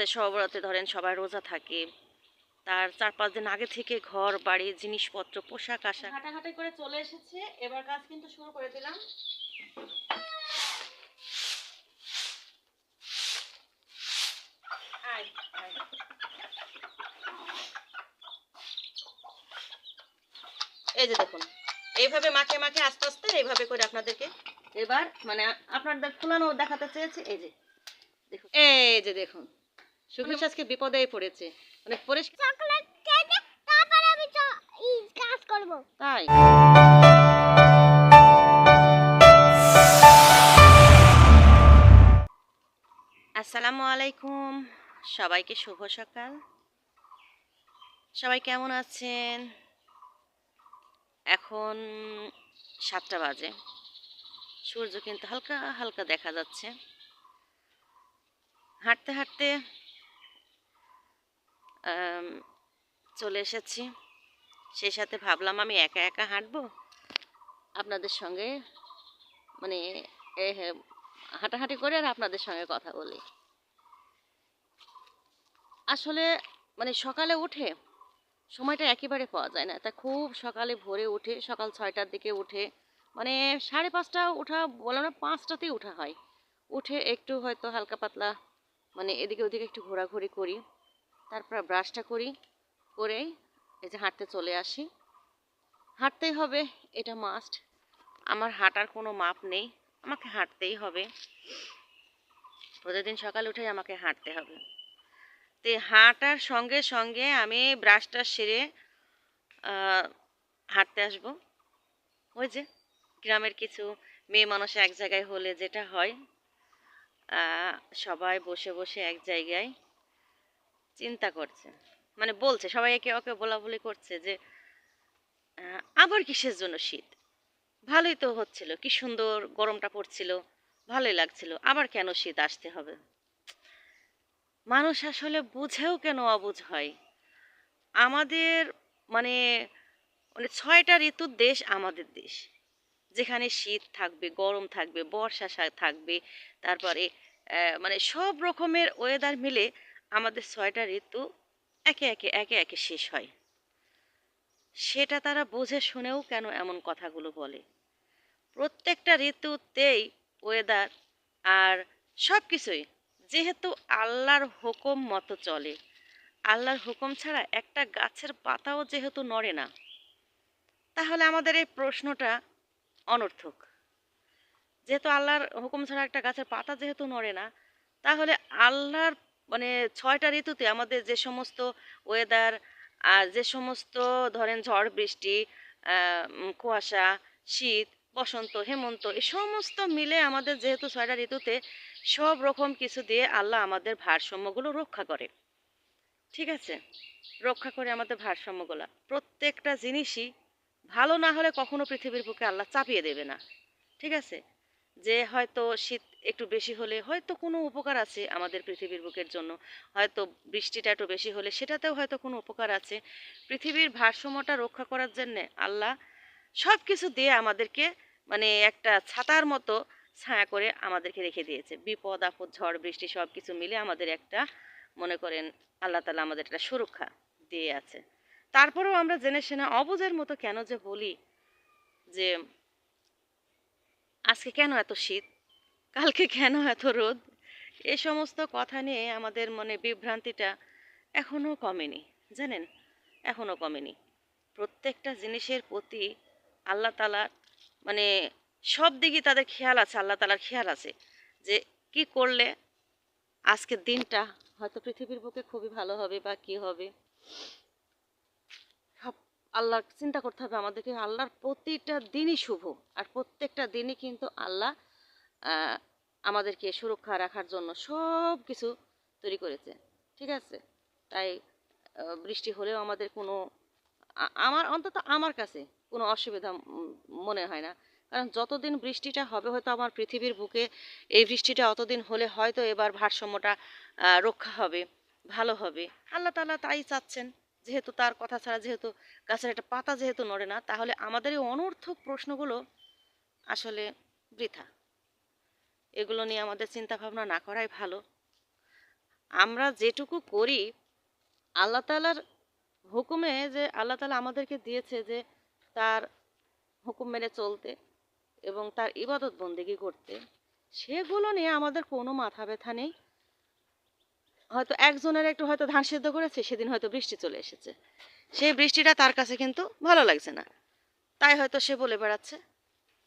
আমাদের সবরাতে ধরেন সবাই রোজা থাকে। তার চার পাঁচ দিন আগে থেকে ঘর বাড়ি জিনিসপত্র পোশাক আশাক। হাঁটাহাঁটি করে চলে এসেছে। এবার কাজ কিন্তু শুরু করে দিলাম। এই যে দেখুন এইভাবে মাখে মাখে আস্তে আস্তে এইভাবে করে আপনাদেরকে এবার মানে আপনাদের ফুলানো দেখাতে চেয়েছি। এই যে দেখুন। এই যে দেখুন। সুখেশ আজকে বিপদেই পড়েছে। মানে পরিষ্কার তারপরে আমি কাজ করব। তাই? আসসালামু আলাইকুম। সবাইকে শুভ সকাল। সবাই কেমন আছেন? এখন সাতটা বাজে। সূর্য কিন্তু হালকা হালকা দেখা যাচ্ছে। হাঁটতে হাঁটতে চলে এসেছি। সেই সাথে ভাবলাম আমি একা একা হাঁটবো। আপনাদের সঙ্গে মানে হাঁটাহাঁটি করে আর আপনাদের সঙ্গে কথা বলি। আসলে মানে সকালে উঠে সময়টা একেবারে পাওয়া যায় না। তা খুব সকালে ভোরে উঠে, সকাল ছয়টার দিকে উঠে মানে সাড়ে পাঁচটা ওঠা বললাম না, পাঁচটাতেই ওঠা হয়। উঠে একটু হয়তো হালকা পাতলা মানে এদিকে ওদিকে একটু ঘোরাঘুরি করি। তারপর ব্রাশটা করি, করে এই যে হাঁটতে চলে আসি। হাঁটতেই হবে, এটা মাস্ট আমার হাঁটার কোনো মাপ নেই, আমাকে হাঁটতেই হবে। প্রতিদিন সকাল উঠেই আমাকে হাঁটতে হবে। তো হাঁটার সঙ্গে সঙ্গে আমি ব্রাশটা সেরে হাঁটতে আসব। ওই যে গ্রামের কিছু মেয়ে মানুষ এক জায়গায় হলে যেটা হয় সবাই বসে বসে এক জায়গায় চিন্তা করছে। মানে বলছে, সবাই একে ওকে বলা বলি করছে যে আবার কিসের জন্য শীত? ভালোই তো হচ্ছিল, কি সুন্দর গরমটা পড়ছিল, ভালোই লাগছিল, আবার কেন শীত আসতে হবে? মানুষ আসলে বুঝেও কেন অবুঝ হয়? আমাদের মানে মানে ছয়টা ঋতুর দেশ আমাদের দেশ। যেখানে শীত থাকবে, গরম থাকবে, বর্ষা থাকবে, তারপরে মানে সব রকমের ওয়েদার মিলে আমাদের ছয়টা ঋতু একে একে একে একে শেষ হয়। সেটা তারা বোঝে শুনেও কেন এমন কথাগুলো বলে? প্রত্যেকটা ঋতুতেই ওয়েদার আর সব কিছুই যেহেতু আল্লাহর হুকুম মতো চলে। আল্লাহর হুকুম ছাড়া একটা গাছের পাতাও যেহেতু নড়ে না, তাহলে আমাদের এই প্রশ্নটা অনর্থক। যেহেতু আল্লাহর হুকুম ছাড়া একটা গাছের পাতা যেহেতু নড়ে না, তাহলে আল্লাহর মানে ছয়টা ঋতুতে আমাদের যে সমস্ত ওয়েদার আর যে সমস্ত ধরেন ঝড়, বৃষ্টি কুয়াশা, শীত, বসন্ত, হেমন্ত, এই সমস্ত মিলে আমাদের যেহেতু ছয়টা ঋতুতে সব রকম কিছু দিয়ে আল্লাহ আমাদের ভারসাম্যগুলো রক্ষা করে। ঠিক আছে? রক্ষা করে আমাদের ভারসাম্যগুলো। প্রত্যেকটা জিনিসই ভালো না হলে কখনো পৃথিবীর বুকে আল্লাহ চাপিয়ে দেবে না। ঠিক আছে? যে হয়তো শীত একটু বেশি হলে হয়তো কোনো উপকার আছে আমাদের পৃথিবীর বুকের জন্য। হয়তো বৃষ্টিটা একটু বেশি হলে সেটাতেও হয়তো কোনো উপকার আছে। পৃথিবীর ভারসাম্যটা রক্ষা করার জন্যে আল্লাহ সব কিছু দিয়ে আমাদেরকে মানে একটা ছাতার মতো ছায়া করে আমাদেরকে রেখে দিয়েছে। বিপদ, আপদ, ঝড়, বৃষ্টি সব কিছু মিলে আমাদের একটা মনে করেন আল্লাহ তালা আমাদের একটা সুরক্ষা দিয়ে আছে। তারপরেও আমরা জেনে শুনে অবুঝের মতো কেন যে বলি যে আজকে কেন এত শীত? কালকে কেন এত রোদ? এ সমস্ত কথা নিয়ে আমাদের মনে বিভ্রান্তিটা এখনও কমেনি, জানেন? এখনও কমেনি। প্রত্যেকটা জিনিসের প্রতি আল্লাহ তালার মানে সব দিকই তাদের খেয়াল আছে, আল্লাহ তালার খেয়াল আছে যে কি করলে আজকের দিনটা হয়তো পৃথিবীর বুকে খুবই ভালো হবে বা কি হবে। আল্লাহ চিন্তা করতে হবে আমাদেরকে। আল্লাহর প্রতিটা দিনই শুভ, আর প্রত্যেকটা দিনই কিন্তু আল্লাহ আমাদেরকে সুরক্ষা রাখার জন্য সব কিছু তৈরি করেছে। ঠিক আছে? তাই বৃষ্টি হলেও আমাদের কোনো আমার, অন্তত আমার কাছে কোনো অসুবিধা মনে হয় না। কারণ যতদিন বৃষ্টিটা হবে, হয়তো আমার পৃথিবীর বুকে এই বৃষ্টিটা অতদিন হলে হয়তো এবার ভারসাম্যটা রক্ষা হবে, ভালো হবে। আল্লাহ তাআলা তাই চাচ্ছেন। যেহেতু তার কথা ছাড়া যেহেতু গাছের একটা পাতা যেহেতু নড়ে না, তাহলে আমাদের এই অনর্থক প্রশ্নগুলো আসলে বৃথা। এগুলো নিয়ে আমাদের চিন্তা ভাবনা না করাই ভালো। আমরা যেটুকু করি, আল্লাহ তালার হুকুমে যে, আল্লাহ তালা আমাদেরকে দিয়েছে যে, তার হুকুম মেনে চলতে এবং তার ইবাদত বন্দেগি করতে, সেগুলো নিয়ে আমাদের কোনো মাথা ব্যথা নেই। হয়তো একজনের একটু হয়তো ধান সিদ্ধ করেছে, সেদিন হয়তো বৃষ্টি চলে এসেছে। সেই বৃষ্টিটা তার কাছে কিন্তু ভালো লাগছে না। তাই হয়তো সে বলে বেড়াচ্ছে,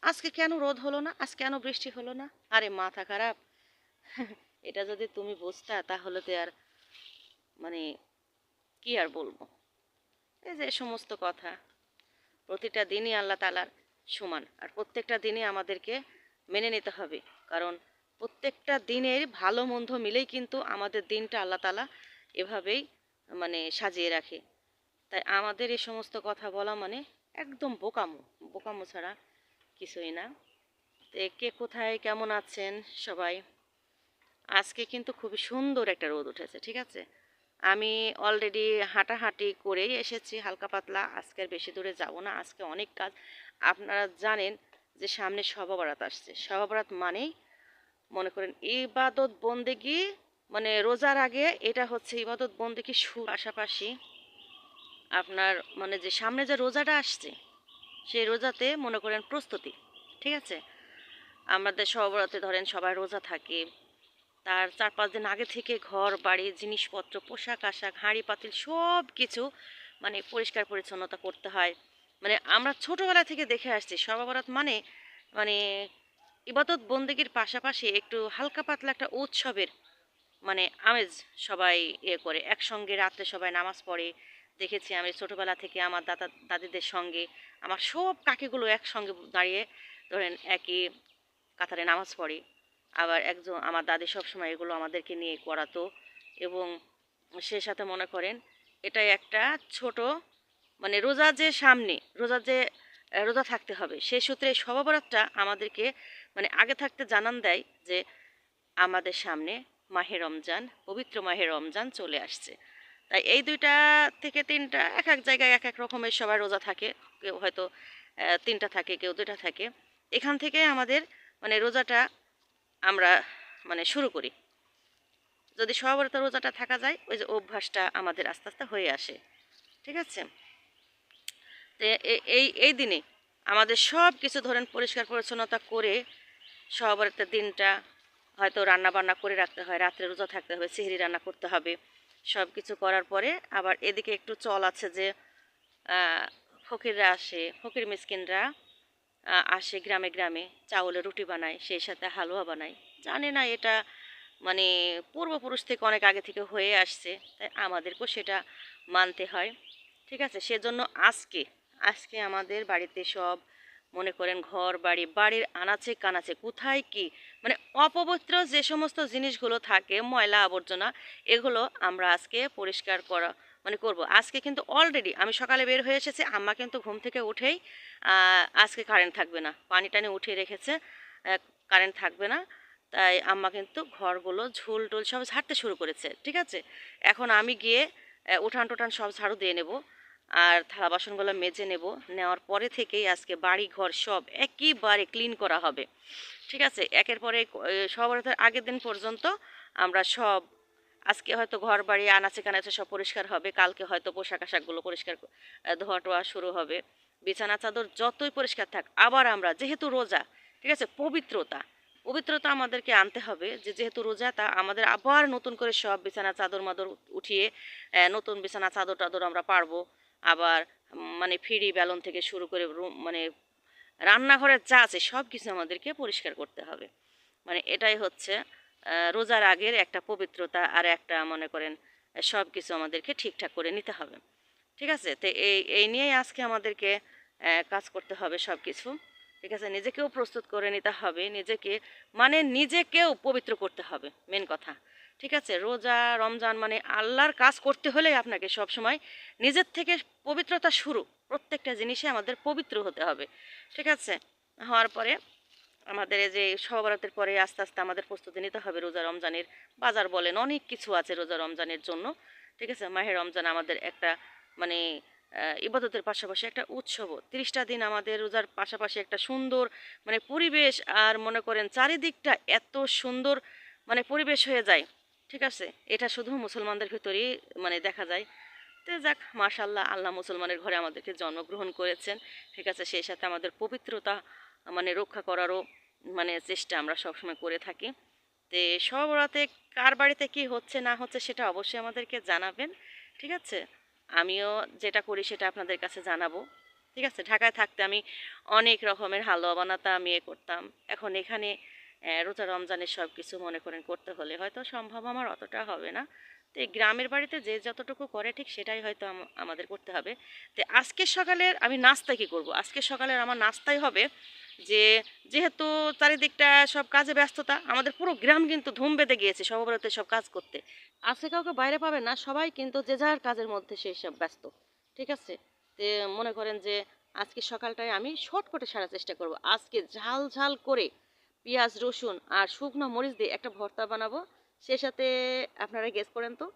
আজকে কেন রোদ হলো না? আজ কেন বৃষ্টি হলো না? আরে মাথা খারাপ। এটা যদি তুমি বুঝতা, তাহলে তো আর মানে কি আর বলব? এই যে সমস্ত কথা। প্রতিটা দিনই আল্লাহ তালার সমান, আর প্রত্যেকটা দিনই আমাদেরকে মেনে নিতে হবে। কারণ প্রত্যেকটা দিনের ভালো মন্দ মিলেই কিন্তু আমাদের দিনটা আল্লাহ তালা এভাবেই মানে সাজিয়ে রাখে। তাই আমাদের এই সমস্ত কথা বলা মানে একদম বোকামো। বোকামো ছাড়া কিছুই না। তো কে কোথায়, কেমন আছেন সবাই? আজকে কিন্তু খুবই সুন্দর একটা রোদ উঠেছে, ঠিক আছে? আমি অলরেডি হাঁটাহাঁটি করেই এসেছি, হালকা পাতলা। আজকে আর বেশি দূরে যাব না, আজকে অনেক কাজ। আপনারা জানেন যে সামনে সবাবরাত আসছে। সবাবরাত মানেই মনে করেন, ইবাদত বন্দেগি মানে রোজার আগে এটা হচ্ছে ইবাদত বন্দেগি সু পাশাপাশি আপনার মানে যে সামনে যে রোজাটা আসছে, সেই রোজাতে মনে করেন প্রস্তুতি, ঠিক আছে? আমাদের সবরাতে ধরেন সবাই রোজা থাকে, তার চার পাঁচ দিন আগে থেকে ঘর, বাড়ি, জিনিসপত্র, পোশাক, আশাক, হাঁড়ি, পাতিল সব কিছু মানে পরিষ্কার পরিচ্ছন্নতা করতে হয়। মানে আমরা ছোটোবেলা থেকে দেখে আসছি সর্ববরাত মানে মানে ইবাদত বন্দেগীর পাশাপাশি একটু হালকা পাতলা একটা উৎসবের মানে আমেজ সবাই ইয়ে করে। একসঙ্গে রাত্রে সবাই নামাজ পড়ে। দেখেছি আমি ছোটোবেলা থেকে আমার দাদা, দাদিদের সঙ্গে আমার সব কাকিগুলো একসঙ্গে দাঁড়িয়ে ধরেন একই কাতারে নামাজ পড়ে। আবার একজন, আমার দাদি সবসময় এগুলো আমাদেরকে নিয়ে করাতো এবং সে সাথে মনে করেন, এটাই একটা ছোট মানে রোজা যে সামনে রোজা যে রোজা থাকতে হবে সেই সূত্রে সবাবরাতটা আমাদেরকে মানে আগে থাকতে জানান দেয় যে আমাদের সামনে মাহে রমজান, পবিত্র মাহে রমজান চলে আসছে। তাই এই দুইটা থেকে তিনটা এক এক জায়গায় এক এক রকমের সবার রোজা থাকে। কেউ হয়তো তিনটা থাকে, কেউ দুটা থাকে। এখান থেকে আমাদের মানে রোজাটা আমরা মানে শুরু করি। যদি সবারত রোজাটা থাকা যায়, ওই যে অভ্যাসটা আমাদের আস্তে আস্তে হয়ে আসে। ঠিক আছে? এই এই দিনে আমাদের সব কিছু ধরেন পরিষ্কার পরিচ্ছন্নতা করে সবারতের দিনটা হয়তো রান্না বান্না করে রাখতে হয়, রাত্রে রোজা থাকতে হবে, সিহরি রান্না করতে হবে। সব কিছু করার পরে আবার এদিকে একটু চল আছে যে ফকিররা আসে, ফকির মিসকিনরা আসে গ্রামে গ্রামে চাউলের রুটি বানায়, সেই সাথে হালুয়া বানায়। জানে না এটা মানে পূর্বপুরুষ থেকে অনেক আগে থেকে হয়ে আসছে, তাই আমাদেরকেও সেটা মানতে হয়। ঠিক আছে, সেজন্য আজকে আজকে আমাদের বাড়িতে সব মনে করেন ঘর, বাড়ি, বাড়ির আনাচে কানাচে, কোথায় কি? মানে অপবিত্র যে সমস্ত জিনিসগুলো থাকে, ময়লা আবর্জনা, এগুলো আমরা আজকে পরিষ্কার করা মানে করব। আজকে কিন্তু অলরেডি আমি সকালে বের হয়ে এসেছি, আম্মা কিন্তু ঘুম থেকে উঠেই আজকে কারেন্ট থাকবে না। পানি টানি উঠিয়ে রেখেছে কারেন্ট থাকবে না। তাই আম্মা কিন্তু ঘরগুলো ঝুল টুল সব ঝাড়তে শুরু করেছে, ঠিক আছে? এখন আমি গিয়ে উঠান টুঠান সব ঝাড়ু দিয়ে নেব। আর থালা বাসনগুলো মেজে নেব। নেওয়ার পরে থেকেই আজকে বাড়ি ঘর সব একইবারে ক্লিন করা হবে। ঠিক আছে? একের পরে সবার আগের দিন পর্যন্ত আমরা সব, আজকে হয়তো ঘর বাড়ি, আনাচে কানাচে সব পরিষ্কার হবে। কালকে হয়তো পোশাক আশাকগুলো পরিষ্কার ধোয়া টোয়া শুরু হবে। বিছানা, চাদর যতই পরিষ্কার থাক, আবার আমরা যেহেতু রোজা, ঠিক আছে? পবিত্রতা পবিত্রতা আমাদেরকে আনতে হবে যে যেহেতু রোজা, তা আমাদের আবার নতুন করে সব বিছানা চাদর মাদর উঠিয়ে নতুন বিছানা চাদর টাদর আমরা পারব। আবার মানে ফিরি ব্যালন থেকে শুরু করে রুম মানে রান্নাঘরের যা আছে সব কিছু আমাদেরকে পরিষ্কার করতে হবে। মানে এটাই হচ্ছে রোজার আগের একটা পবিত্রতা আর একটা মনে করেন সব কিছু আমাদেরকে ঠিকঠাক করে নিতে হবে। ঠিক আছে? তো এই এই নিয়েই আজকে আমাদেরকে কাজ করতে হবে সব কিছু ঠিক আছে? নিজেকেও প্রস্তুত করে নিতে হবে। নিজেকে মানে নিজেকেও পবিত্র করতে হবে। মেন কথা। ঠিক আছে? রোজা, রমজান মানে আল্লাহর কাজ করতে হলে আপনাকে সব সময় নিজের থেকে পবিত্রতা শুরু। প্রত্যেকটা জিনিসে আমাদের পবিত্র হতে হবে। ঠিক আছে? হওয়ার পরে আমাদের এই যে সহবরাতের পরে আস্তে আস্তে আমাদের প্রস্তুতি নিতে হবে রোজা, রমজানের বাজার বলেন, অনেক কিছু আছে রোজা, রমজানের জন্য। ঠিক আছে? মাহে রমজান আমাদের একটা মানে ইবাদতের পাশাপাশি একটা উৎসব। তিরিশটা দিন আমাদের রোজার পাশাপাশি একটা সুন্দর মানে পরিবেশ, আর মনে করেন চারিদিকটা এত সুন্দর মানে পরিবেশ হয়ে যায়। ঠিক আছে, এটা শুধু মুসলমানদের ভিতরেই মানে দেখা যায়। তো যাক মাশাল্লাহ আল্লাহ মুসলমানের ঘরে আমাদেরকে জন্মগ্রহণ করেছেন। ঠিক আছে, সেই সাথে আমাদের পবিত্রতা মানে রক্ষা করারও মানে চেষ্টা আমরা সবসময় করে থাকি। তো সব রাতে কার বাড়িতে কি হচ্ছে, না হচ্ছে, সেটা অবশ্যই আমাদেরকে জানাবেন। ঠিক আছে? আমিও যেটা করি, সেটা আপনাদের কাছে জানাব। ঠিক আছে? ঢাকায় থাকতে আমি অনেক রকমের হালুয়া বানাতাম ইয়ে করতাম। এখন এখানে রোজা রমজানের সব কিছু মনে করেন করতে হলে হয়তো সম্ভব আমার অতটা হবে না। তো এই গ্রামের বাড়িতে যে যতটুকু করে ঠিক সেটাই হয়তো আমাদের করতে হবে। তো আজকের সকালের আমি নাস্তা কি করব? আজকের সকালের আমার নাস্তাই হবে যে, যেহেতু চারিদিকটা সব কাজে ব্যস্ততা, আমাদের পুরো গ্রাম কিন্তু ধুম বেঁধে গিয়েছে সর্বভারতে সব কাজ করতে। আজকে কাউকে বাইরে পাবে না, সবাই কিন্তু যে যার কাজের মধ্যে সেই সব ব্যস্ত। ঠিক আছে? তে মনে করেন যে আজকে সকালটায় আমি শর্টকটে সারার চেষ্টা করব। আজকে ঝাল ঝাল করে পেঁয়াজ, রসুন আর শুকনো মরিচ দিয়ে একটা ভর্তা বানাবো। সেই সাথে আপনারা গেস করেন তো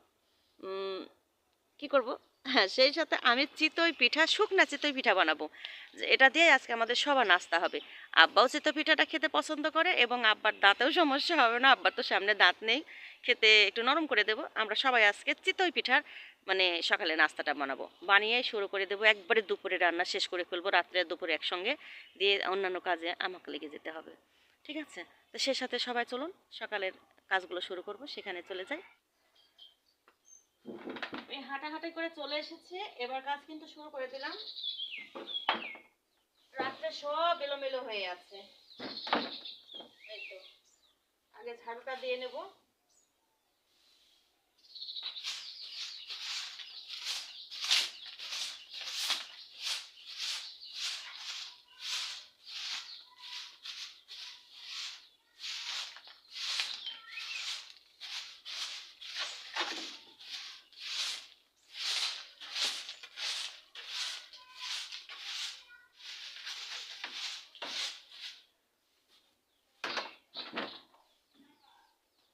কি করব? হ্যাঁ সেই সাথে আমি চিতই পিঠা, শুকনা চিতই পিঠা বানাবো। এটা দিয়ে আজকে আমাদের সবার নাস্তা হবে। আব্বাও চিতই পিঠাটা খেতে পছন্দ করে এবং আব্বার দাঁতেও সমস্যা হবে না, আব্বার তো সামনে দাঁত নেই। খেতে একটু নরম করে দেবো। আমরা সবাই আজকে চিতই পিঠার মানে সকালে নাস্তাটা বানাবো। বানিয়ে শুরু করে দেবো, একবারে দুপুরে রান্না শেষ করে ফেলব, রাত্রে দুপুরে একসঙ্গে। দিয়ে অন্যান্য কাজে আমাকে লেগে যেতে হবে। ঠিক আছে? তো সে সাথে সবাই চলুন, সকালের কাজগুলো শুরু করব, সেখানে চলে যাই। আমি হাঁটাহাঁটি করে চলে এসেছে, এবার কাজ কিন্তু শুরু করে দিলাম। রাত্রে সব এলোমেলো হয়ে আছে। এই তো, আগে ঝাড়ুটা দিয়ে নেব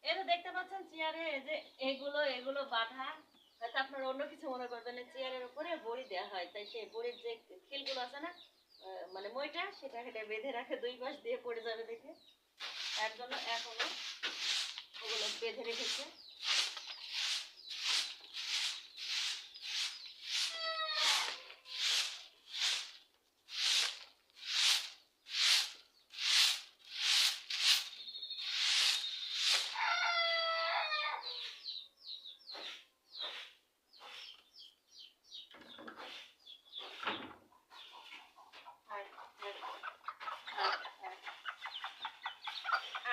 এই যে দেখতে পাচ্ছেন চেয়ারে যে এগুলো এগুলো বাঁধা, হয়তো আপনারা অন্য কিছু মনে করবেন চেয়ারের উপরে বড়ি দেওয়া হয়। তাই সেই বড়ির যে খিলগুলো আছে না মানে মইটা, সেটা সেটা বেঁধে রাখে, দুই পাশ দিয়ে পড়ে যাবে দেখে। তার জন্য এখনও ওগুলো বেঁধে রেখেছে।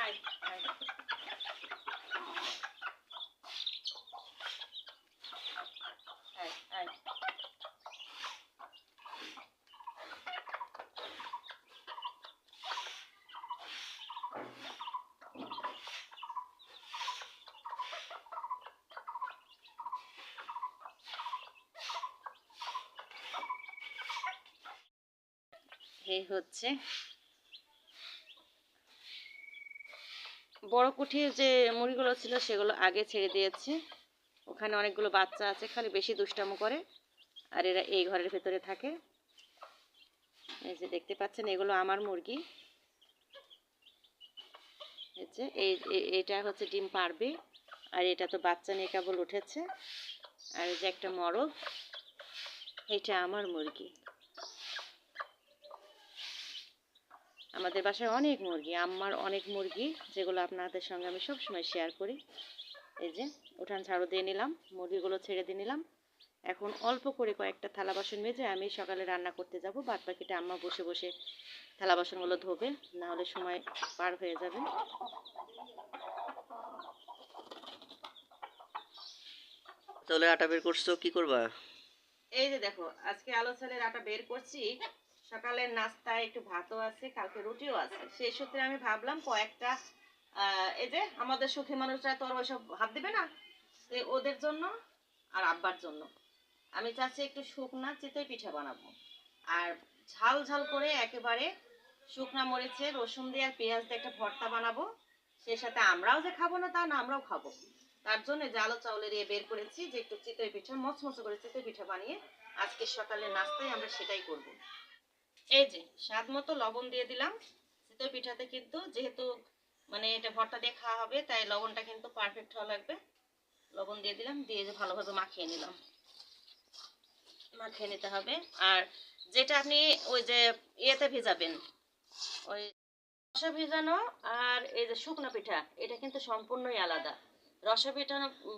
আয়, আয়। আয়, আয়। এই হচ্ছে বড় কুঠির যে মুড়িগুলো ছিল সেগুলো আগে ছেড়ে দিয়েছি। ওখানে অনেকগুলো বাচ্চা আছে, খালি বেশি দুষ্টামো করে। আর এরা এই ঘরের ভেতরে থাকে। এই যে দেখতে পাচ্ছেন, এগুলো আমার মুরগি। এই এটা হচ্ছে ডিম পারবে। আর এটা তো বাচ্চা নিয়ে কেবল উঠেছে। আর এই যে একটা মরগ এটা আমার মুরগি। আমাদের বাসায় অনেক মুরগি আমার অনেক মুরগি যেগুলো আপনাদের সঙ্গে আমি সবসময় শেয়ার করি। এই যে উঠান ঝাড়ু দিয়ে নিলাম মুরগিগুলো ছেড়ে দিয়ে নিলাম। এখন অল্প করে কয়েকটা থালা বাসন মেজে আমি সকালে রান্না করতে যাব। বাদ বাকিটা আম্মা বসে বসে থালা বাসনগুলো ধোবে না হলে সময় পার হয়ে যাবে। তাহলে আটা বের করছ কি করবা? এই যে দেখো আজকে আলো চালের আটা বের করছি। সকালের নাস্তায় একটু ভাতও আছে, কালকে রুটিও আছে। সেই সূত্রে আমি ভাবলাম কয়েকটা এই যে আমাদের সুখী মানুষরা তো আর ওইসব ভাত দেবে না ওদের জন্য আর আব্বার জন্য। আমি চাচ্ছি একটু শুকনা চিতই পিঠা বানাবো। আর ঝাল ঝাল করে একেবারে শুকনা মরিচে, রসুন দিয়ে আর পেঁয়াজ দিয়ে একটা ভর্তা বানাবো। সেই সাথে আমরাও যে খাব না তা না, আমরাও খাব। তার জন্য জালো চাউলের ইয়ে বের করেছি যে একটু চিতই পিঠা, মচমচ করে চিতই পিঠা বানিয়ে আজকে সকালে নাস্তায় আমরা সেটাই করব। এই যে, স্বাদ মতো লবণ দিয়ে দিলাম। চিতই পিঠাতে কিন্তু যেহেতু মানে এটা ভর্তা দিয়ে খাওয়া হবে, তাই লবণটা কিন্তু পারফেক্ট হওয়া লাগবে। লবণ দিয়ে দিলাম, দিয়ে যে ভালোভাবে মাখিয়ে নিলাম। মাখিয়ে নিতে হবে। আর যেটা আপনি ওই যে ইয়েতে ভিজাবেন, ওই ভিজানো আর এই যে শুকনো পিঠা, এটা কিন্তু সম্পূর্ণই আলাদা। রসা পিঠা,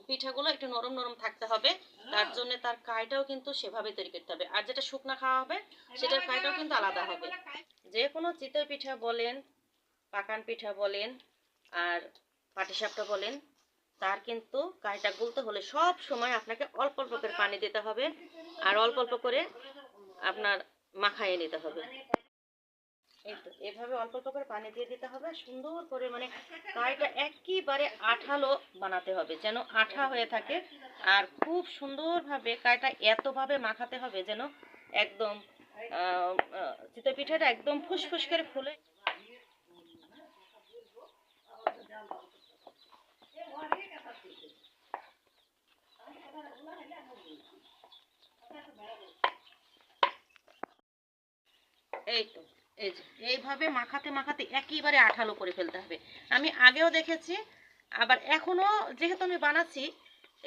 পিঠাগুলো একটু নরম নরম থাকতে হবে। তার জন্য তার কাইটাও কিন্তু সেভাবে তৈরি করতে হবে। আর যেটা শুকনা খাওয়া হবে, সেটার কাইটাও কিন্তু আলাদা হবে। যে কোনো চিতই পিঠা বলেন, পাকান পিঠা বলেন, আর পাটিসাপটা বলেন, তার কিন্তু কাইটা গুলতে হলে সব সময় আপনাকে অল্প অল্প করে পানি দিতে হবে। আর অল্প অল্প করে আপনার মাখাইয়ে নিতে হবে। এই তো এভাবে অল্প অল্প করে পানি দিয়ে দিতে হবে সুন্দর করে মানে কাইটা একেবারে আঠালো বানাতে হবে যেন আঠা হয়ে থাকে। আর খুব সুন্দরভাবে কাইটা এতভাবে মাখাতে হবে যেন একদম আহ, পিঠাটা একদম ফুসফুস করে ফুলে এই তো। এই যে, এইভাবে মাখাতে মাখাতে একেবারে আঠালো করে ফেলতে হবে। আমি আগেও দেখেছি, আবার এখনও যেহেতু আমি বানাচ্ছি,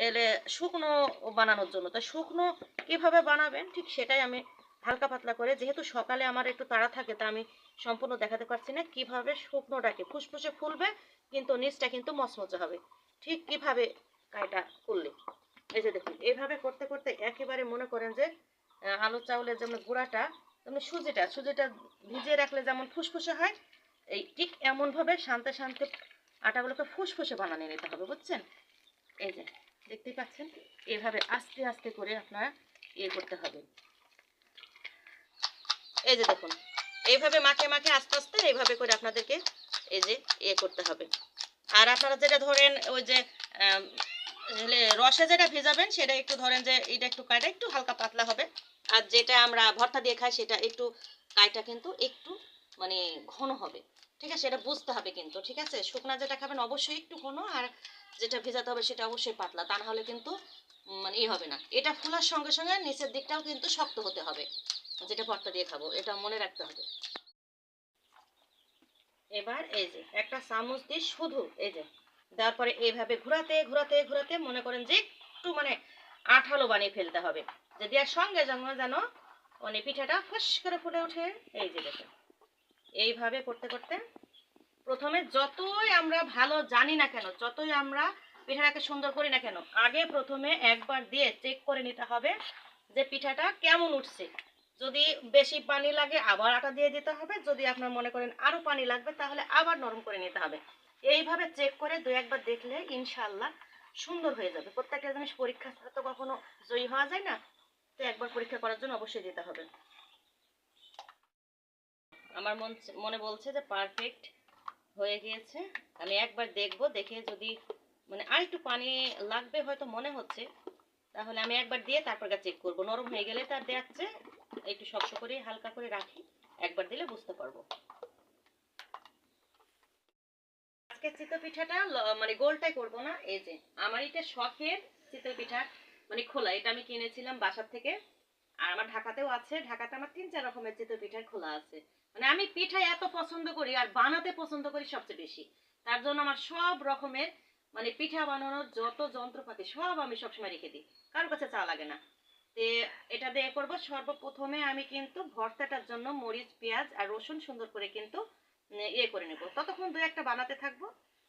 এলে শুকনো বানানোর জন্য। তো শুকনো কীভাবে বানাবেন, ঠিক সেটাই আমি হালকা পাতলা করে, যেহেতু সকালে আমার একটু তাড়া থাকে, তা আমি সম্পূর্ণ দেখাতে পারছি না কীভাবে শুকনোটাকে, ফুসফুসে ফুলবে, কিন্তু নিচটা কিন্তু মচমচে হবে। ঠিক কীভাবে কাইটা করলে? এই যে দেখুন, এইভাবে করতে করতে একেবারে মনে করেন যে, আলু চাউলের যেমন গুঁড়াটা তেমনি সুজিটা সুজিটা ভিজিয়ে রাখলে যেমন ফুসফুসে হয়, এই ঠিক এমনভাবে শান্তে শান্তে আটাগুলোকে ফুসফুসে বানিয়ে নিতে হবে, বুঝছেন? এই যে, দেখতেই পাচ্ছেন? এইভাবে আস্তে আস্তে করে আপনারা ইয়ে করতে হবে। এই যে দেখুন, এইভাবে মাখে মাখে আস্তে আস্তে এইভাবে করে আপনাদেরকে এই যে ইয়ে করতে হবে। আর আপনারা যেটা ধরেন ওই যে রসে যেটা ভেজাবেন, সেটা একটু ধরেন যে এটা একটু কাটা, একটু হালকা পাতলা হবে। আর যেটা আমরা ভর্তা দিয়ে খাই, সেটা একটু কাইটা কিন্তু একটু মানে ঘন হবে। ঠিক আছে? এটা বুঝতে হবে কিন্তু, ঠিক আছে? শুকনা যেটা খাবেন অবশ্যই একটু ঘন, আর যেটা ভেজাতে হবে সেটা অবশ্যই পাতলা। তা না হলে কিন্তু মানে ই হবে না। এটা ফোলার সঙ্গে সঙ্গে নিচের দিকটাও কিন্তু শক্ত হতে হবে, যেটা ভর্তা দিয়ে খাব, এটা মনে রাখতে হবে। এবার এই যে, একটা চামচ দিয়ে শুধু, এই যে দেওয়ার পরে এইভাবে ঘোরাতে ঘোরাতে ঘোরাতে মনে করেন যে একটু মানে আঠালো বানিয়ে ফেলতে হবে। যে দেওয়ার সঙ্গে যেন যেন মানে পিঠাটা ফস করে ফুলে ওঠে, এই যে দেখুন। এইভাবে করতে করতে প্রথমে যতই আমরা ভালো জানি না কেন, যতই আমরা পিঠাটাকে সুন্দর করি না কেন, আগে প্রথমে একবার দিয়ে চেক করে নিতে হবে যে পিঠাটা কেমন উঠছে। যদি বেশি পানি লাগে আবার আটা দিয়ে দিতে হবে, যদি আপনার মনে করেন আরও পানি লাগবে, তাহলে আবার নরম করে নিতে হবে। এইভাবে চেক করে দু একবার দেখলে ইনশাল্লাহ সুন্দর হয়ে যাবে। প্রত্যেকটা জিনিস পরীক্ষা তো কখনো জয়ী হওয়া যায় না, তো একবার পরীক্ষা করার জন্য অবশ্যই দিতে হবে। আমার মন মনে বলছে যে পারফেক্ট হয়ে গিয়েছে। আমি একবার দেখব, দেখে যদি মানে আর একটু পানি লাগবে হয়তো মনে হচ্ছে, তাহলে আমি একবার দিয়ে তারপর চেক করব। নরম হয়ে গেলে তার দেখাচ্ছে একটু শক্ত করে, হালকা করে রাখি, একবার দিলে বুঝতে পারব। আজকে চিতই পিঠাটা মানে গোলটাই করব না, এই যে, আমার এটা শখের চিতই পিঠা মানে খোলা, এটা আমি কিনেছিলাম বাসার থেকে, আর আমার ঢাকাতেও আছে, ঢাকাতে আমার তিন, চার রকমের চিতই পিঠার খোলা আছে। মানে আমি পিঠা এত পছন্দ করি, আর বানাতে পছন্দ করি সবচেয়ে বেশি। তার জন্য আমার সব রকমের মানে পিঠা বানানোর যত যন্ত্রপাতি, সব আমি সবসময় রেখে দিই। কারোর কাছে চা লাগে না। তে, এটা দিয়ে করব, সর্বপ্রথমে আমি কিন্তু ভর্তাটার জন্য মরিচ, পেঁয়াজ আর রসুন সুন্দর করে কিন্তু ইয়ে করে নেব। ততক্ষণ দু একটা বানাতে থাকব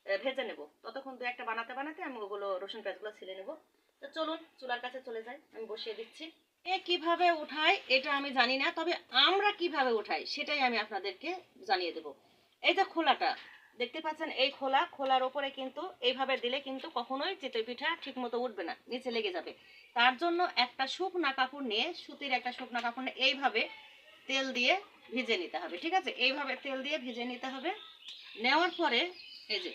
ভেজে নেব। ততক্ষণ দু একটা বানাতে বানাতে আমি ওগুলো রসুন পেঁয়াজগুলো ছিলে নেব। তো চলুন, চুলার কাছে চলে যাই, আমি বসিয়ে দিচ্ছি। এ কীভাবে উঠায় এটা আমি জানি না, তবে আমরা কীভাবে উঠাই সেটাই আমি আপনাদেরকে জানিয়ে দেব। এই যে খোলাটা, দেখতে পাচ্ছেন এই খোলা, খোলার ওপরে কিন্তু এইভাবে দিলে কিন্তু কখনোই চিতই পিঠা ঠিক মতো উঠবে না, নিচে লেগে যাবে। তার জন্য একটা শুকনা কাপড় নিয়ে, সুতির একটা শুকনা কাপড় নিয়ে এইভাবে তেল দিয়ে ভিজে নিতে হবে, ঠিক আছে? এইভাবে তেল দিয়ে ভিজে নিতে হবে। নেওয়ার পরে এই যে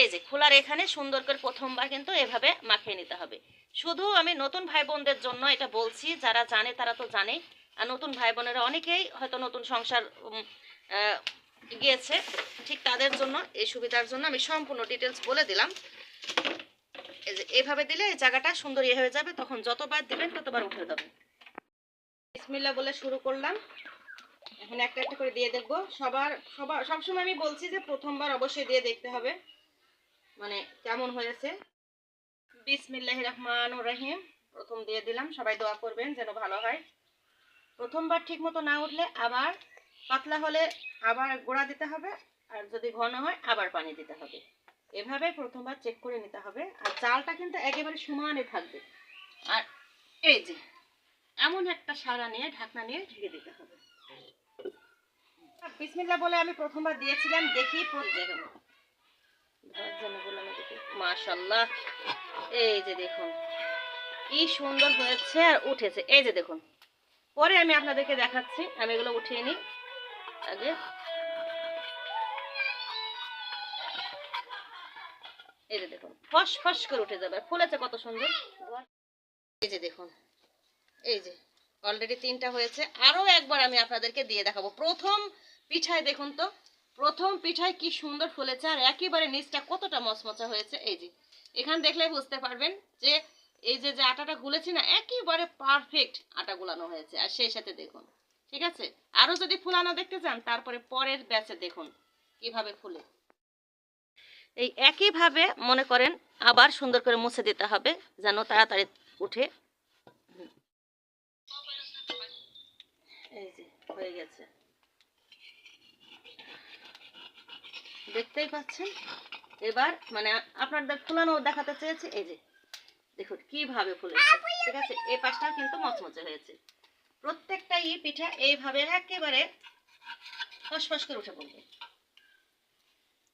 এই যে খোলার এখানে সুন্দর করে প্রথমবার কিন্তু এভাবে মাখিয়ে নিতে হবে। শুধু আমি নতুন ভাই বোনদের জন্য এটা বলছি, যারা জানে তারা তো জানে। আর নতুন ভাই বোনেরা অনেকেই হয়তো নতুন সংসার গিয়েছে। ঠিক তাদের জন্য, এই সুবিধার জন্য আমি সম্পূর্ণ ডিটেলস বলে দিলাম। এই যে এইভাবে দিলে এই জায়গাটা সুন্দর ইয়ে হয়ে যাবে। তখন যতবার দিবেন ততবার উঠে যাবে। বিসমিল্লাহ বলে শুরু করলাম। এখন একটা একটা করে দিয়ে দেখব। সবার সবার, সবসময় আমি বলছি যে প্রথমবার অবশ্যই দিয়ে দেখতে হবে। মানে কেমন হয়েছে? বিসমিল্লাহ রহমান রহিম। প্রথম দিয়ে দিলাম। সবাই দোয়া করবেন যেন ভালো হয়। প্রথমবার ঠিক মতো না উঠলে আবার পাতলা হলে আবার গোড়া দিতে হবে। আর যদি ঘন হয়, আবার পানি দিতে হবে। এভাবে প্রথমবার চেক করে নিতে হবে। আর চালটা কিন্তু একেবারে সমানে থাকবে। আর এই যে এমন একটা সারা নিয়ে, ঢাকনা নিয়ে ঢেকে দিতে হবে। বিসমিল্লা বলে আমি প্রথমবার দিয়েছিলাম, দেখি মাশাল্লাহ এই যে দেখুন, কি সুন্দর হয়েছে আর উঠেছে। এই যে দেখুন, পরে আমি আপনাদেরকে দেখাচ্ছি। আমি এগুলো উঠিয়ে নিই। আগে। এই যে দেখুন ফস ফস করে উঠে যাবে। ফুলেছে কত সুন্দর। এই যে দেখুন। এই যে অলরেডি তিনটা হয়েছে। আরও একবার আমি আপনাদেরকে দিয়ে দেখাবো। প্রথম পিঠায় দেখুন তো, প্রথম পিঠায় কি সুন্দর ফুলেছে আর একেবারে নিচটা কতটা মচমচা হয়েছে। এই যে, এখানে দেখলে বুঝতে পারবেন যে, এই যে যে আটাটা গুলেছি না, একেবারে পারফেক্ট আটা গুলানো হয়েছে। আর সেই সাথে দেখুন, ঠিক আছে? আরও যদি ফুলানো দেখতে চান, তারপরে পরের ব্যাচে দেখুন কীভাবে ফুলে। এই একইভাবে মনে করেন আবার সুন্দর করে মুছে দিতে হবে, যেন তাড়াতাড়ি উঠে হয়ে গেছে। দেখতেই পাচ্ছেন? এবার মানে আপনাদের ফুলানো দেখাতে চেয়েছি এই যে। দেখুন কীভাবে ফুলেছে। ঠিক আছে? এই পাশটাও কিন্তু মচমচে হয়েছে। প্রত্যেকটা ই পিঠা এইভাবে একেবারে ফসফস করে উঠে পড়বে।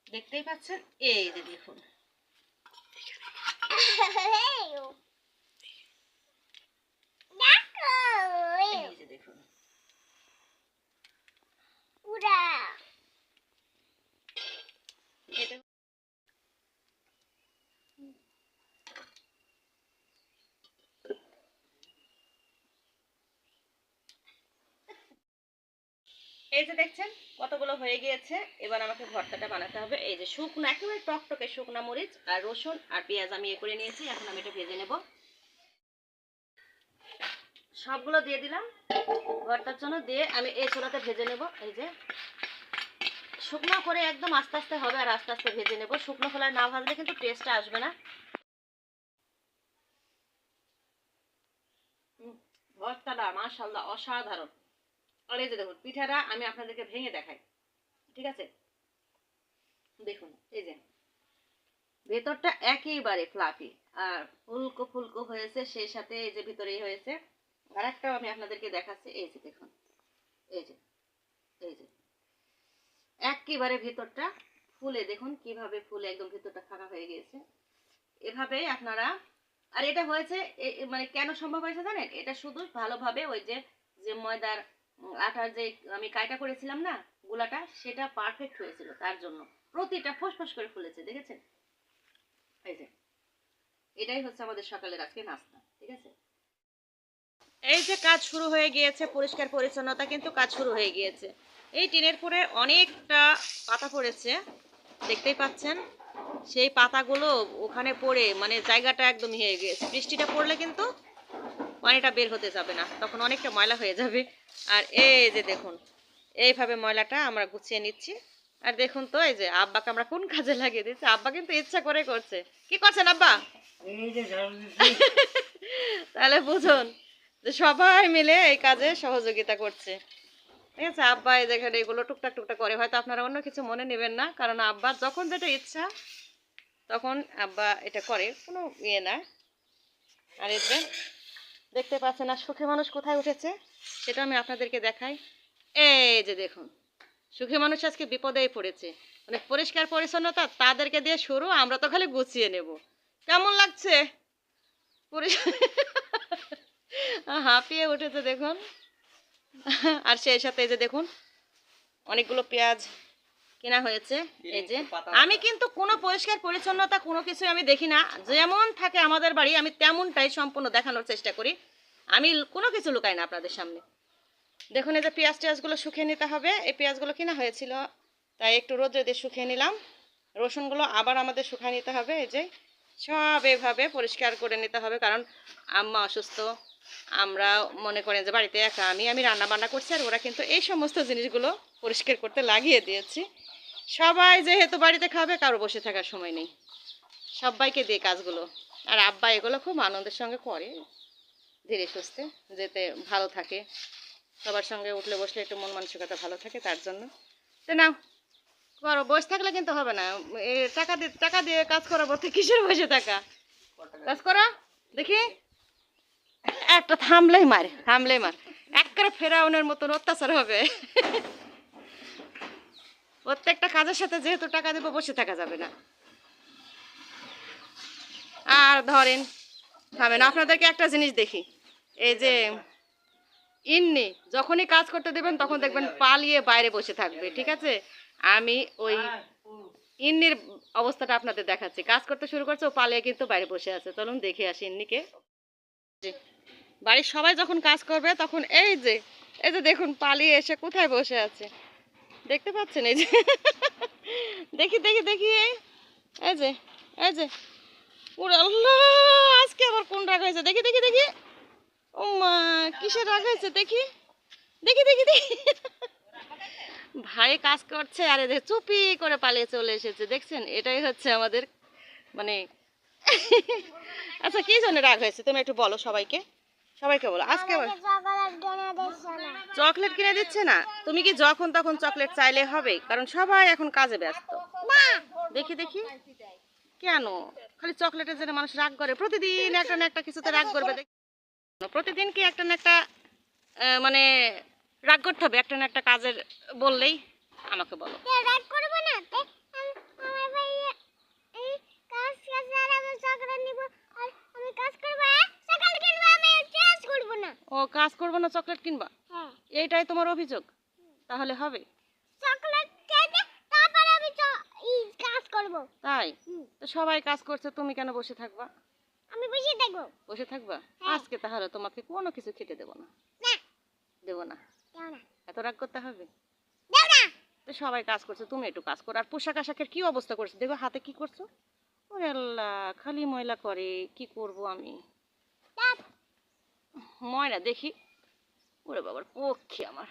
দেখতেই পাচ্ছেন? এই যে দেখুন। এই যে দেখুন। এই যে দেখছেন, কতগুলো হয়ে গিয়েছে। এবার আমাকে ভর্তাটা বানাতে হবে। এই যে শুকনো, একেবারে টকটকে শুকনো মরিচ আর রসুন আর পেঁয়াজ আমি এ করে নিয়েছি। এখন আমি এটা ভেজে নেব। সবগুলো দিয়ে দিলাম। ভর্তার জন্য দিয়ে আমি এই চুলাতে ভেজে নেব। এই যে শুকনো করে একদম আস্তে আস্তে হবে আর আস্তে আস্তে ভেজে নেব। শুকনো খোলায় না ভাজলে কিন্তু টেস্টটা আসবে না। ভর্তাটা মাশাল্লাহ অসাধারণ। আর এই যে দেখুন, পিঠাটা আমি আপনাদেরকে ভেঙে দেখাই। ঠিক আছে? দেখুন, এই যে। ভেতরটা একেবারে ফ্লাফি আর ফুলকো ফুলকো হয়েছে, সেই সাথে এই যে ভিতরেই হয়েছে। আর একটাও আমি আপনাদেরকে দেখাচ্ছি। এই যে দেখুন, এই যে এই যে। একেবারে ভেতরটা ফুলে, দেখুন কীভাবে ফুলে একদম ভেতরটা ফাঁকা হয়ে গিয়েছে। এভাবে আপনারা, আর এটা হয়েছে মানে কেন সম্ভব হয়েছে জানেন? এটা শুধু ভালোভাবে ওই যে যে ময়দার আটার যে আমি কাইটা করেছিলাম না, গুলাটা, সেটা পারফেক্ট হয়েছিল তার জন্য। প্রতিটা ফোসফোস করে ফুলেছে, দেখেছেন? এই যে, এটাই হচ্ছে আমাদের সকালের আজকে নাস্তা, ঠিক আছে? এই যে কাজ শুরু হয়ে গিয়েছে পরিষ্কার পরিচ্ছন্নতা কিন্তু কাজ শুরু হয়ে গিয়েছে। এই টিনের পরে অনেকটা পাতা পড়েছে দেখতেই পাচ্ছেন? সেই পাতাগুলো ওখানে পড়ে মানে জায়গাটা একদম হয়ে গিয়েছে। বৃষ্টিটা পড়লে কিন্তু পানিটা বের হতে যাবে না তখন অনেকটা ময়লা হয়ে যাবে। আর এই যে দেখুন এইভাবে ময়লাটা আমরা গুছিয়ে নিচ্ছি। আর দেখুন তো এই যে আব্বাকে আমরা কোন কাজে লাগিয়ে দিচ্ছি আব্বা কিন্তু ইচ্ছা করে করছে। কি করছেন আব্বা? তাহলে বুঝুন সবাই মিলে এই কাজে সহযোগিতা করছে। ঠিক আছে, আব্বা এই যেখানে এগুলো টুকটাক টুকটাক করে। হয়তো আপনারা অন্য কিছু মনে নেবেন না, কারণ আব্বার যখন যেটা ইচ্ছা, তখন আব্বা এটা করে। কোনো ইয়ে না। আর যে দেখতে পাচ্ছেন, আর সুখী মানুষ কোথায় উঠেছে, সেটা আমি আপনাদেরকে দেখাই। এই যে দেখুন, সুখী মানুষ আজকে বিপদেই পড়েছে। মানে পরিষ্কার পরিচ্ছন্নতা তাদেরকে দিয়ে শুরু, আমরা তো খালি গুছিয়ে নেব। কেমন লাগছে? পরিষ্কার হাঁপিয়ে উঠেছে দেখুন। আর সেই সাথে এই যে দেখুন অনেকগুলো পেঁয়াজ কেনা হয়েছে। এই যে আমি কিন্তু কোনো পরিষ্কার পরিচ্ছন্নতা কোনো কিছু আমি দেখি না। যেমন থাকে আমাদের বাড়ি আমি তেমনটাই সম্পূর্ণ দেখানোর চেষ্টা করি। আমি কোনো কিছু লুকাই না আপনাদের সামনে। দেখুন এই যে পেঁয়াজ টেয়াজগুলো শুকিয়ে নিতে হবে। এই পেঁয়াজগুলো কেনা হয়েছিল তাই একটু রোদ্রে দিয়ে শুকিয়ে নিলাম। রসুনগুলো আবার আমাদের শুকিয়ে নিতে হবে এই যে সব এভাবে পরিষ্কার করে নিতে হবে কারণ আম্মা অসুস্থ। আমরা মনে করেন যে বাড়িতে একা আমি আমি রান্না বান্না করছি আর ওরা কিন্তু এই সমস্ত জিনিসগুলো পরিষ্কার করতে লাগিয়ে দিয়েছি। সবাই যেহেতু বাড়িতে খাবে, কারও বসে থাকার সময় নেই। সবাইকে দিয়ে কাজগুলো। আর আব্বা এগুলো খুব আনন্দের সঙ্গে করে। ধীরে সুস্থে যেতে ভালো থাকে। সবার সঙ্গে উঠলে বসলে একটু মন মানসিকতা ভালো থাকে তার জন্য। তো নাও, করো, বসে থাকলে কিন্তু হবে না। টাকা দিয়ে টাকা দিয়ে কাজ করাবো তো কিসের বসে থাকা? কাজ করো, দেখি। একটা থামলেই মার। থামলেই মার। একবারে ফেরাউনের মতন অত্যাচার হবে। প্রত্যেকটা কাজের সাথে যেহেতু টাকা দেবো, বসে থাকা যাবে না। আর ধরেন, থামেন, আপনাদেরকে একটা জিনিস দেখি। এই যে, ইন্নি, যখনই কাজ করতে দেবেন, তখন দেখবেন পালিয়ে বাইরে বসে থাকবে, ঠিক আছে? আমি ওই ইন্নির অবস্থাটা আপনাদের দেখাচ্ছি। কাজ করতে শুরু করছে, ও পালিয়ে কিন্তু বাইরে বসে আছে। চলুন দেখে আসি ইন্নিকে। বাড়ির সবাই যখন কাজ করবে তখন এই যে এই যে দেখুন পালিয়ে এসে কোথায় বসে আছে। দেখতে পাচ্ছেন এই যে? দেখি দেখি দেখি এই যে এই যে। আজকে আবার কোন রাগ হয়েছে? দেখি দেখি দেখি। ও মা কিসের রাগ হয়েছে? দেখি দেখি দেখি দেখি। ভাই কাজ করছে, আর এদের চুপি করে পালিয়ে চলে এসেছে। দেখছেন? এটাই হচ্ছে আমাদের মানে আচ্ছা কি জন্য রাগ হয়েছে? তুমি একটু বলো সবাইকে। সবাইকে বলো। আজকে চকলেট কিনে দিচ্ছে না। তুমি কি যখন তখন চকলেট চাইলে হবে? কারণ সবাই এখন কাজে ব্যস্ত। দেখি দেখি। কেন? খালি চকলেটের জন্য মানুষ রাগ করে। প্রতিদিন একটা না একটা কিছুতে রাগ করবে। প্রতিদিন কি একটা না একটা মানে রাগ করতে হবে? একটা না একটা কাজের বললেই আমাকে বলো কেউ রাগ করবে না তে আম- আমার ভাই এই কাজ কাজ আর আমি চকলেট নিব আর আমি কাজ করব চকলেট কিনবো আমি কাজ করব না ও কাজ করব না চকলেট কিনবা? হ্যাঁ। এইটাই তোমার অভিযোগ? তাহলে হবে। চকলেট তারপরে আমি কাজ করব। তাই। তো সবাই কাজ করছে তুমি কেন বসে থাকবা? আমি বসে থাকব। বসে থাকবা? হ্যাঁ। আজকে তাহলে তোমাকে কোনো কিছু খেতে দেবো না। দেবো না। এত রাগ করতে হবে? তো সবাই কাজ করছে তুমি একটু কাজ করো। আর পোশাক আশাকের কি অবস্থা করছে? দেখো হাতে কি করছ? ওরে আল্লাহ খালি ময়লা করে কি করব আমি? ময়না দেখি। ওরে বাবার পক্ষে আমার।